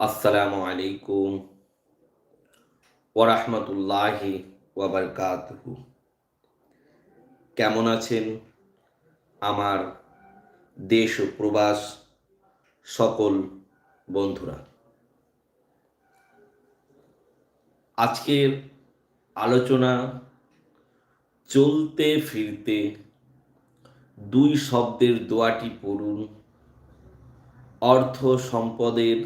আসসালামু আলাইকুম ওরহমতুল্লাহি ওয়াবারকাতুহু। কেমন আছেন আমার দেশ ও প্রবাস সকল বন্ধুরা? আজকের আলোচনা চলতে ফিরতে দুই শব্দের দোয়াটি পড়ুন। অর্থ সম্পদের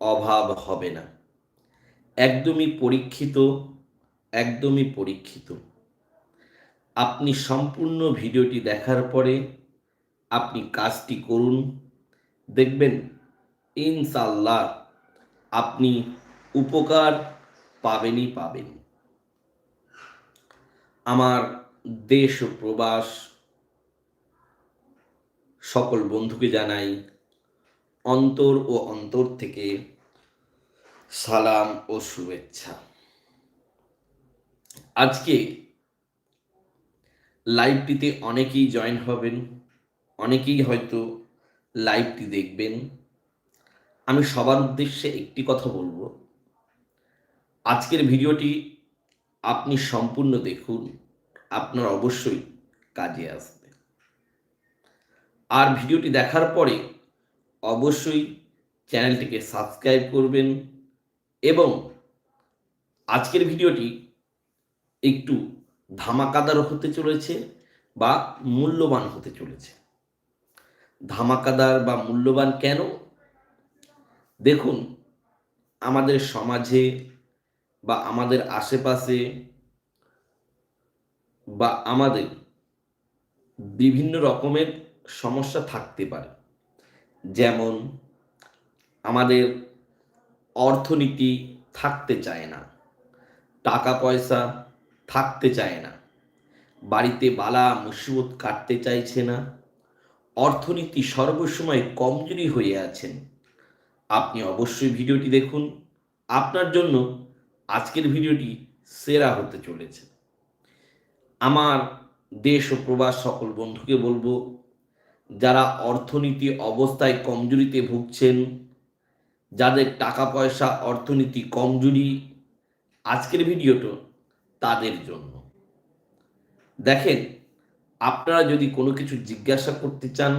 অভাব হবে না। একদমই পরীক্ষিত একদমই পরীক্ষিত। আপনি সম্পূর্ণ ভিডিওটি দেখার পরে আপনি কাজটি করুন। দেখবেন ইনশাল্লাহ আপনি উপকার পাবেনই পাবেন। আমার দেশ প্রবাস সকল বন্ধুকে জানাই অন্তর ও অন্তর থেকে সালাম ও শুভেচ্ছা। আজকে লাইভটিতে অনেকেই জয়েন হবেন, অনেকেই হয়তো লাইভটি দেখবেন। আমি সবার উদ্দেশ্যে একটি কথা বলব। আজকের ভিডিওটি আপনি সম্পূর্ণ দেখুন, আপনার অবশ্যই কাজে আসবে আর ভিডিওটি দেখার পরে অবশ্যই চ্যানেলটিকে সাবস্ক্রাইব করবেন এবং আজকের ভিডিওটি একটু ধামাকাদার হতে চলেছে বা মূল্যবান হতে চলেছে। ধামাকাদার বা মূল্যবান কেন? দেখুন, আমাদের সমাজে বা আমাদের আশেপাশে বা আমাদের বিভিন্ন রকমের সমস্যা থাকতে পারে। যেমন আমাদের অর্থনীতি থাকতে চায় না, টাকা পয়সা থাকতে চায় না, বাড়িতে বালা মুসিবত কাটতে চাইছে না, অর্থনীতি সর্বসময় কমজোরি হয়ে আছেন। আপনি অবশ্যই ভিডিওটি দেখুন। আপনার জন্য আজকের ভিডিওটি সেরা হতে চলেছে। আমার দেশ ও প্রবাস সকল বন্ধুকে বলব যারা অর্থনীতি অবস্থায় কমজোরিতে ভুগছেন, যাদের টাকা পয়সা অর্থনীতি কমজোরি, আজকের ভিডিওটা তাদের জন্য। দেখেন, আপনারা যদি কোনো কিছু জিজ্ঞাসা করতে চান,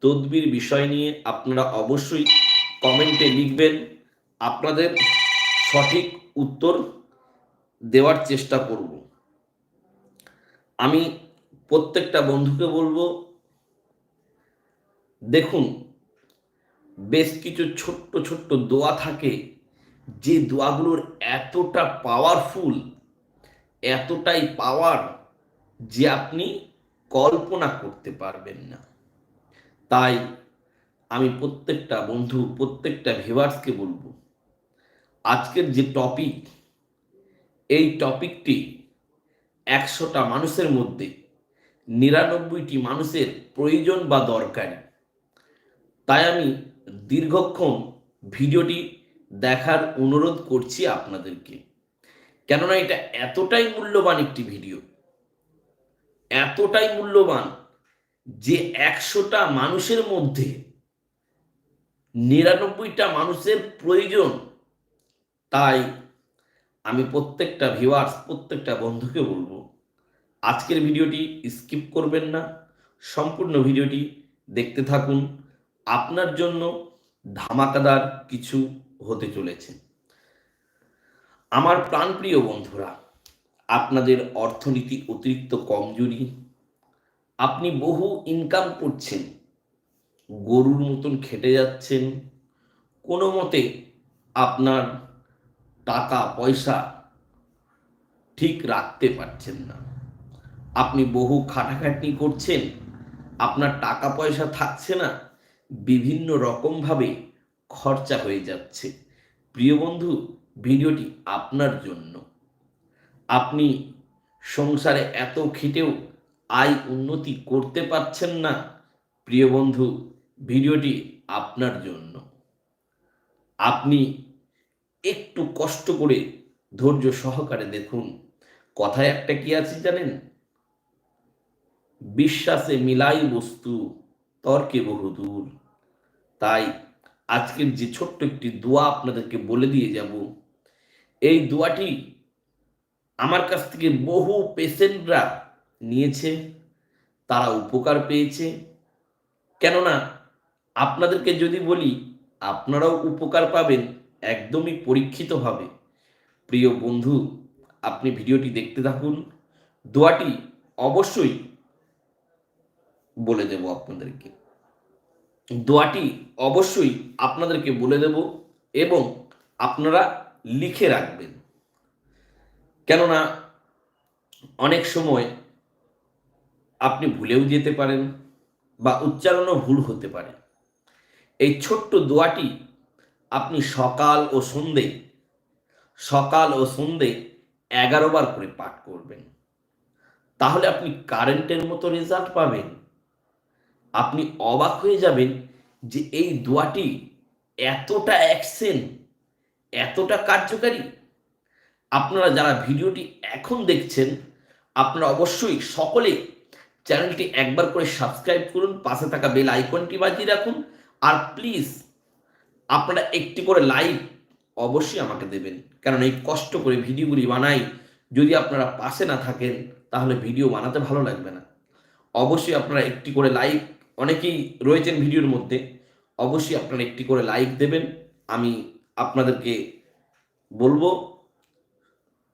তদবির বিষয় নিয়ে আপনারা অবশ্যই কমেন্টে লিখবেন। আপনাদের সঠিক উত্তর দেওয়ার চেষ্টা করব। আমি প্রত্যেকটা বন্ধুকে বলব দেখুন, বেশ কিছু ছোট্ট ছোট্ট দোয়া থাকে। যে দোয়াগুলোর এতটা পাওয়ারফুল এতটাই পাওয়ার যে আপনি কল্পনা করতে পারবেন না। তাই আমি প্রত্যেকটা বন্ধু, প্রত্যেকটা ভিভার্সকে বলব, আজকের যে টপিক এই টপিকটি একশোটা মানুষের মধ্যে, নিরানব্বইটি মানুষের প্রয়োজন বা দরকারি। তাই আমি দীর্ঘক্ষণ ভিডিওটি দেখার অনুরোধ করছি আপনাদেরকে। কেননা এটা এতটাই মূল্যবান একটি ভিডিও, এতটাই মূল্যবান যে একশোটা মানুষের মধ্যে নিরানব্বইটা মানুষের প্রয়োজন। তাই আমি প্রত্যেকটা ভিউয়ার্স প্রত্যেকটা বন্ধুকে বলব, আজকের ভিডিওটি স্কিপ করবেন না, সম্পূর্ণ ভিডিওটি দেখতে থাকুন। আপনার জন্য ধামাকাদার কিছু হতে চলেছে। আমার প্রাণপ্রিয় বন্ধুরা, আপনাদের অর্থনীতি অতিরিক্ত কমজোরি, আপনি বহু ইনকাম করছেন, গরুর মতন খেটে যাচ্ছেন, কোনো মতে আপনার টাকা, পয়সা ঠিক রাখতে পারছেন না। আপনি বহু খাটাখাটনি করছেন, আপনার টাকা পয়সা থাকছে না বিভিন্ন রকমভাবে খরচা হয়ে যাচ্ছে। প্রিয় বন্ধু, ভিডিওটি আপনার জন্য। আপনি সংসারে এত খিটেও আয় উন্নতি করতে পারছেন না, প্রিয় বন্ধু, ভিডিওটি আপনার জন্য। আপনি একটু কষ্ট করে ধৈর্য সহকারে দেখুন, কথায় একটা কি আছে জানেন? বিশ্বাসে মিলাই বস্তু, তর্কে বহুদূর। তাই আজকের যে ছোট্ট একটি দোয়া আপনাদেরকে বলে দিয়ে যাব, এই দোয়াটি আমার কাছ থেকে বহু পেশেন্টরা নিয়েছে, তারা উপকার পেয়েছে। কেননা আপনাদেরকে যদি বলি, আপনারাও উপকার পাবেন, একদমই পরীক্ষিতভাবে। প্রিয় বন্ধু, আপনি ভিডিওটি দেখতে থাকুন, দোয়াটি অবশ্যই বলে দেব আপনাদেরকে। দোয়াটি অবশ্যই আপনাদেরকে বলে দেব এবং আপনারা লিখে রাখবেন। কেননা অনেক সময় আপনি ভুলেও যেতে পারেন বা উচ্চারণও ভুল হতে পারে। এই ছোট্ট দোয়াটি আপনি সকাল ও সন্ধে, সকাল ও সন্ধে এগারো বার করে পাঠ করবেন। তাহলে আপনি কারেন্টের মতো রেজাল্ট পাবেন। আপনি অবাক হয়ে যাবেন যে এই দোয়াটি এতটা অ্যাকশন, এতটা কার্যকারী। আপনারা যারা ভিডিওটি এখন দেখছেন, আপনারা অবশ্যই সকলে চ্যানেলটি একবার করে সাবস্ক্রাইব করুন, পাশে থাকা বেল আইকনটি বাজিয়ে রাখুন, আর প্লিজ আপনারা একটি করে লাইক অবশ্যই আমাকে দেবেন। কারণ এই কষ্ট করে ভিডিওগুলি বানাই, যদি আপনারা পাশে না থাকেন, তাহলে ভিডিও বানাতে ভালো লাগবে না। অবশ্যই আপনারা একটি করে লাইক অনেকেই রয়েছেন ভিডিওর মধ্যে, অবশ্যই আপনারা একটি করে লাইক দেবেন, আমি আপনাদেরকে বলব।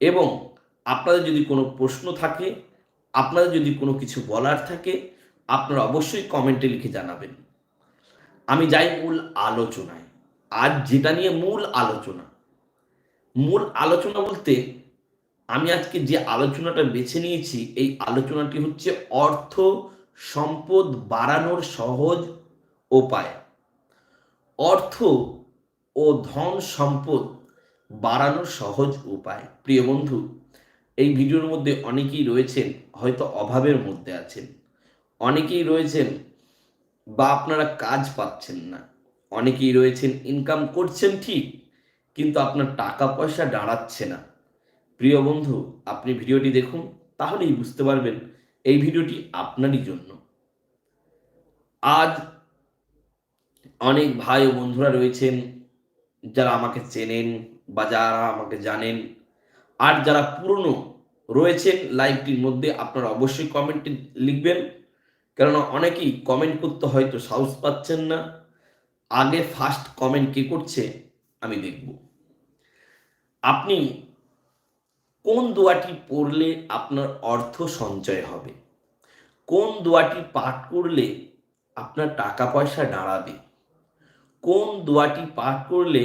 এবং আপনাদের যদি কোনো প্রশ্ন থাকে, আপনাদের যদি কোনো কিছু বলার থাকে, আপনারা অবশ্যই কমেন্টে লিখে জানাবেন। আমি যাই মূল আলোচনায়। আজ যেটা নিয়ে মূল আলোচনা মূল আলোচনা বলতে আমি আজকে যে আলোচনাটা বেছে নিয়েছি, এই আলোচনাটি হচ্ছে অর্থ সম্পদ বাড়ানোর সহজ উপায়। অর্থ ও ধন সম্পদ বাড়ানোর সহজ উপায়। প্রিয় বন্ধু, এই ভিডিওর মধ্যে অনেকেই রয়েছেন, হয়তো অভাবের মধ্যে আছেন। অনেকেই রয়েছেন বা আপনারা কাজ পাচ্ছেন না। অনেকেই রয়েছেন ইনকাম করছেন ঠিক, কিন্তু আপনার টাকা পয়সা দাঁড়াচ্ছে না। প্রিয় বন্ধু, আপনি ভিডিওটি দেখুন, তাহলেই বুঝতে পারবেন এই ভিডিওটি আপনারই জন্য। আজ অনেক ভাই ও বন্ধুরা রয়েছেন যারা আমাকে চেনেন বা যারা আমাকে জানেন। আর যারা পুরনো রয়েছেন লাইভটির মধ্যে আপনারা অবশ্যই কমেন্টে লিখবেন। কেননা অনেকেই কমেন্ট করতে হয়তো সাহস পাচ্ছেন না। আগে ফার্স্ট কমেন্ট কে করছে আমি দেখব। আপনি কোন দোয়াটি পড়লে আপনার অর্থ সঞ্চয় হবে? কোন দোয়াটি পাঠ করলে আপনার টাকা পয়সা দাঁড়াবে? কোন দোয়াটি পাঠ করলে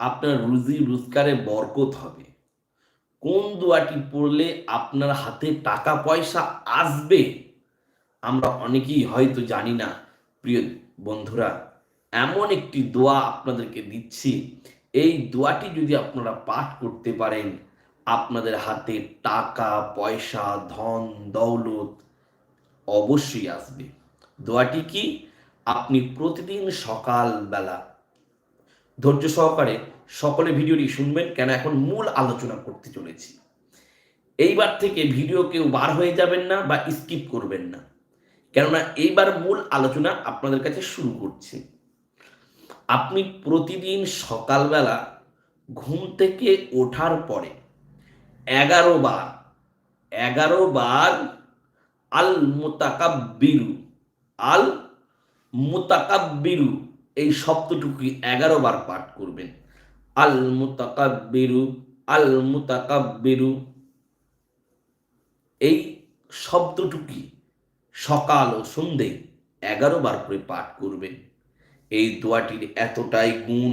আপনার রুজি রোজগারে বরকত হবে? কোন দোয়াটি পড়লে আপনার হাতে টাকা পয়সা আসবে? আমরা অনেকেই হয়তো জানি না, প্রিয় বন্ধুরা, এমন একটি দোয়া আপনাদেরকে দিচ্ছি। এই দোয়াটি যদি আপনারা পাঠ করতে পারেন আপনাদের হাতে টাকা, পয়সা, ধন, দৌলত অবশ্যই আসবে। দোয়াটি কি? আপনি প্রতিদিন সকালবেলা ধৈর্য সহকারে সকলে ভিডিওটি শুনবেন, কেন এখন মূল আলোচনা করতে চলেছি। এইবার থেকে ভিডিও কেউ বার হয়ে যাবেন না বা স্কিপ করবেন না। কেননা এইবার মূল আলোচনা আপনাদের কাছে শুরু করছি। আপনি প্রতিদিন সকালবেলা ঘুম থেকে ওঠার পরে এগারো বার এগারো বার আল মোতাকাব্বিরু আল মোতাকাব্বিরু এই শব্দটুকু এগারো বার পাঠ করবেন। আল মুতাকাব্বিরু আল মুতাকাব্বিরু এই শব্দটুকি সকাল ও সন্ধে এগারো বার করে পাঠ করবেন। এই দোয়াটির এতটাই গুণ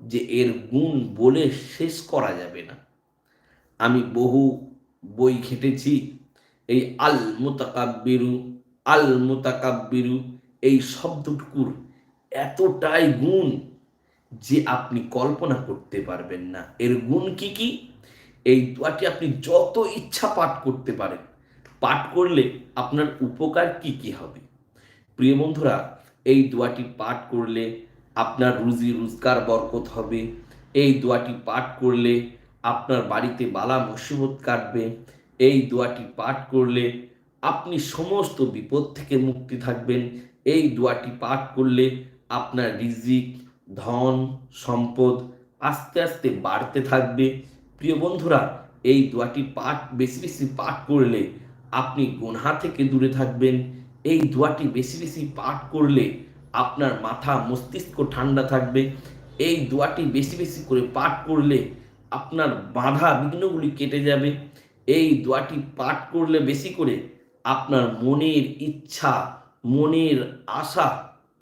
যে এর গুণ বলে শেষ করা যাবে না। আমি বহু বই ঘেটেছি এই আল মুতাকাব্বিরু আল মুতাকাব্বিরু এই শব্দটুকুর এতটাই গুণ যে আপনি কল্পনা করতে পারবেন না। এর গুণ কি কি? এই দোয়াটি আপনি যত ইচ্ছা পাঠ করতে পারেন, পাঠ করলে আপনার উপকার কি কি হবে? প্রিয় বন্ধুরা, এই দোয়াটি পাঠ করলে আপনার রুজি রোজগার বরকত হবে। এই দোয়াটি পাঠ করলে আপনার বাড়িতে বালা মুসিবত কাটবে। এই দোয়াটি পাঠ করলে আপনি সমস্ত বিপদ থেকে মুক্তি থাকবেন। এই দোয়াটি পাঠ করলে আপনার রিজিক, ধন, সম্পদ আস্তে আস্তে বাড়তে থাকবে। প্রিয় বন্ধুরা, এই দোয়াটি পাঠ, বেশি বেশি পাঠ করলে আপনি গুনহা থেকে দূরে থাকবেন। এই দোয়াটি বেশি বেশি পাঠ করলে আপনার মাথা মস্তিষ্ক ঠান্ডা থাকবে। এই দোয়াটি বেশি বেশি করে পাঠ করলে আপনার বাধা বিঘ্নগুলি কেটে যাবে। এই দোয়াটি পাঠ করলে বেশি করে আপনার মনের ইচ্ছা, মনের আশা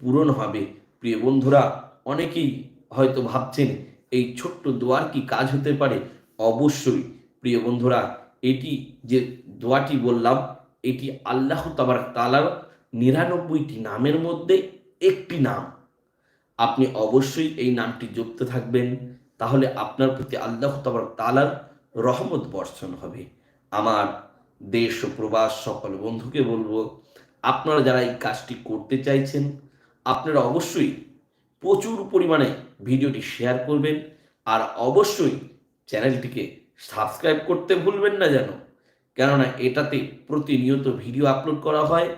পূরণ হবে। প্রিয় বন্ধুরা, অনেকেই হয়তো ভাবছেন, এই ছোট্ট দোয়ার কি কাজ হতে পারে? অবশ্যই। প্রিয় বন্ধুরা, এটি যে দোয়াটি বললাম, এটি আল্লাহ তাবার তালার নিরানব্বইটি নামের মধ্যে একটি নাম। আপনি অবশ্যই এই নামটি জপতে থাকবেন। তাহলে আপনার প্রতি আল্লাহ তাবার তালার রহমত বর্ষণ হবে। আমার দেশ ও প্রবাস সকল বন্ধুকে বলব, আপনারা যারা এই কাজটি করতে চাইছেন, আপনারা অবশ্যই প্রচুর পরিমাণে ভিডিওটি শেয়ার করবেন আর অবশ্যই চ্যানেলটিকে সাবস্ক্রাইব করতে ভুলবেন না যেন। কেননা এটাতে প্রতিনিয়ত ভিডিও আপলোড করা হয়,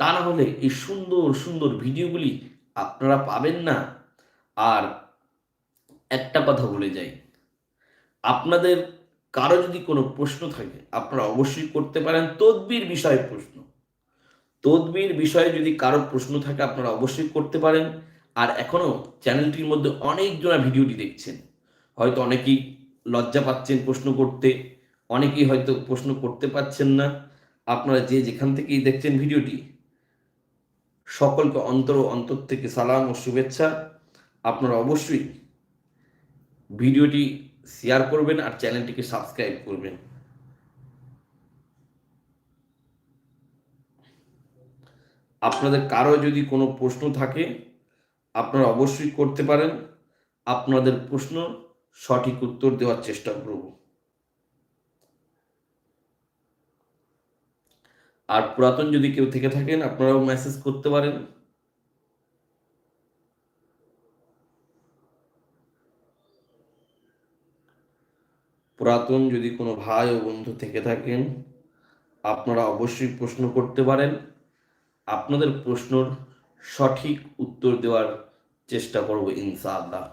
তা না হলে এই সুন্দর সুন্দর ভিডিওগুলি আপনারা পাবেন না। আর একটা কথা বলে যাই। আপনাদের কারও যদি কোনো প্রশ্ন থাকে, আপনারা অবশ্যই করতে পারেন। তদবির বিষয়ে প্রশ্ন। তদবির বিষয়ে যদি কারও প্রশ্ন থাকে, আপনারা অবশ্যই করতে পারেন। আর এখনও চ্যানেলটির মধ্যে অনেকজনা ভিডিওটি দেখছেন। হয়তো অনেকেই লজ্জা পাচ্ছেন প্রশ্ন করতে, অনেকেই হয়তো প্রশ্ন করতে পারছেন না। আপনারা যে যেখান থেকেই দেখছেন ভিডিওটি, সকলকে অন্তর অন্তর থেকে সালাম ও শুভেচ্ছা। আপনারা অবশ্যই ভিডিওটি শেয়ার করবেন আর চ্যানেলটিকে সাবস্ক্রাইব করবেন। আপনাদের কারও যদি কোনো প্রশ্ন থাকে, আপনারা অবশ্যই করতে পারেন। আপনাদের প্রশ্ন সঠিক উত্তর দেওয়ার চেষ্টা করব। আর পুরাতন যদি কেউ থেকে থাকেন, আপনারাও মেসেজ করতে পারেন। পুরাতন যদি কোনো ভাই ও বন্ধু থেকে থাকেন, আপনারা অবশ্যই প্রশ্ন করতে পারেন। আপনাদের প্রশ্নর সঠিক উত্তর দেওয়ার চেষ্টা করব ইনশাআল্লাহ।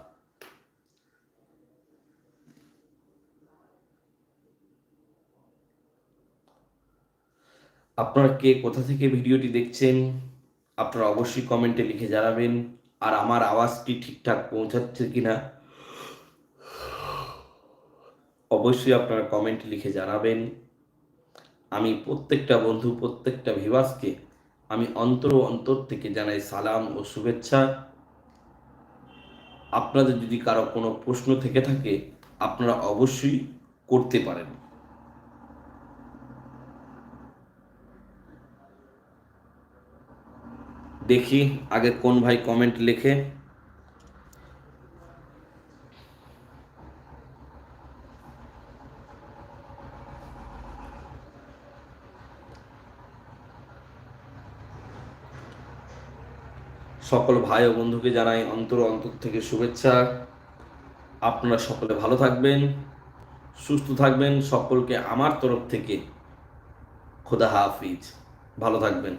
আপনারা কে কোথা থেকে ভিডিওটি দেখছেন, আপনারা অবশ্যই কমেন্টে লিখে জানাবেন। আর আমার আওয়াজটি ঠিকঠাক পৌঁছাচ্ছে কিনা অবশ্যই আপনারা কমেন্ট লিখে জানাবেন। আমি প্রত্যেকটা বন্ধু, প্রত্যেকটা ভিভাসকে আমি অন্তর অন্তর থেকে জানাই সালাম ও শুভেচ্ছা। আপনাদের যদি কারও কোনো প্রশ্ন থেকে থাকে, আপনারা অবশ্যই করতে পারেন। দেখি আগে কোন ভাই কমেন্ট লেখে। সকল ভাই ও বন্ধুকে জানাই অন্তর অন্তর থেকে শুভেচ্ছা। আপনারা সকলে ভালো থাকবেন, সুস্থ থাকবেন, সকলকে আমার তরফ থেকে খোদা হাফিজ। ভালো থাকবেন।